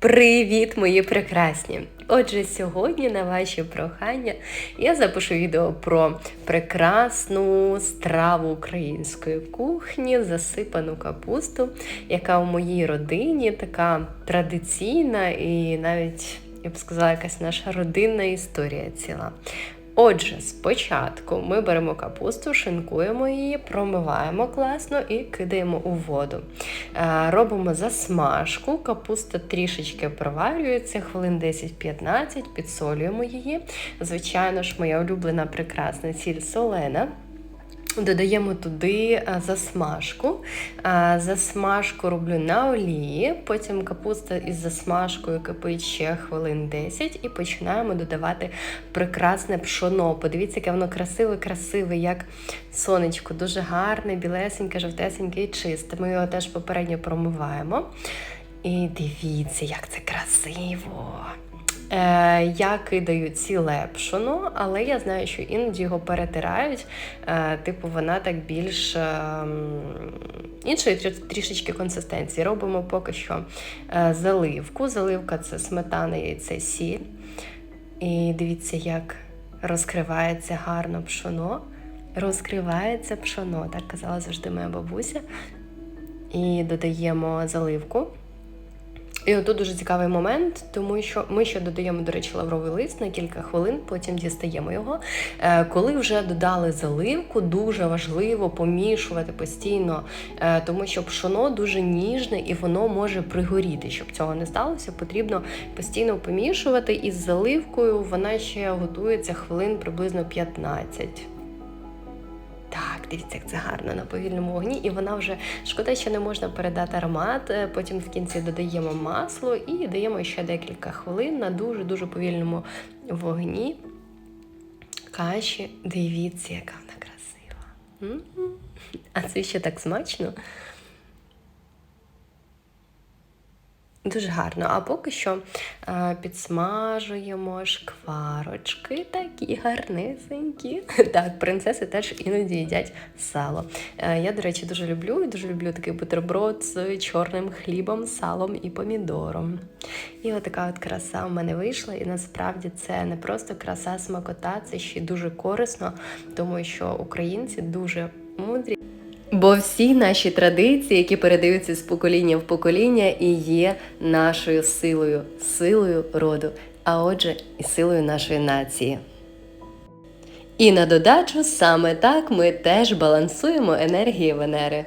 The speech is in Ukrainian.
Привіт, мої прекрасні! Отже, сьогодні на ваші прохання я запишу відео про прекрасну страву української кухні, засипану капусту, яка у моїй родині така традиційна і навіть, я б сказала, якась наша родинна історія ціла. Отже, спочатку ми беремо капусту, шинкуємо її, промиваємо класно і кидаємо у воду. Е, Робимо засмажку, капуста трішечки проварюється, хвилин 10-15, підсолюємо її. Звичайно ж, моя улюблена прекрасна сіль солена. Додаємо туди е, засмажку. Е, Засмажку роблю на олії, потім капуста із засмажкою кипить ще хвилин 10 і починаємо додавати прекрасне пшоно. Подивіться, яке воно красиве, красиве, як сонечко, дуже гарне, білесеньке, жовтесеньке і чисте. Ми його теж попередньо промиваємо. І дивіться, як це красиво! Е, Я кидаю ціле пшоно, але я знаю, що іноді його перетирають. Е, Типу, вона так більш е, іншої трішечки консистенції. Робимо поки що е, заливку. Заливка це сметана, яйце, сіль. І дивіться, як розкривається гарно пшоно. Розкривається пшоно, так казала завжди моя бабуся. І додаємо заливку. І отут дуже цікавий момент, тому що ми ще додаємо, до речі, лавровий лист на кілька хвилин, потім дістаємо його. Е, Коли вже додали заливку, дуже важливо помішувати постійно, е, тому що пшоно дуже ніжне і воно може пригоріти. Щоб цього не сталося, потрібно постійно помішувати. І з заливкою вона ще готується хвилин приблизно 15. Дивіться, як це гарно на повільному вогні, і вона вже шкода, що не можна передати аромат. Е, Потім в кінці додаємо масло і даємо ще декілька хвилин на дуже-дуже повільному вогні. Каші, дивіться, яка вона красива. А це ще так смачно. Дуже гарно. А поки що е, підсмажуємо шкварочки, такі гарнесенькі. Так, принцеси теж іноді їдять сало. Е, я, до речі, дуже люблю і дуже люблю такий бутерброд з чорним хлібом, салом і помідором. І отака от краса в мене вийшла. І насправді це не просто краса, смакота, це ще дуже корисно, тому що українці дуже мудрі. Бо всі наші традиції, які передаються з покоління в покоління, і є нашою силою, силою роду, а отже, і силою нашої нації. І на додачу саме так ми теж балансуємо енергії Венери.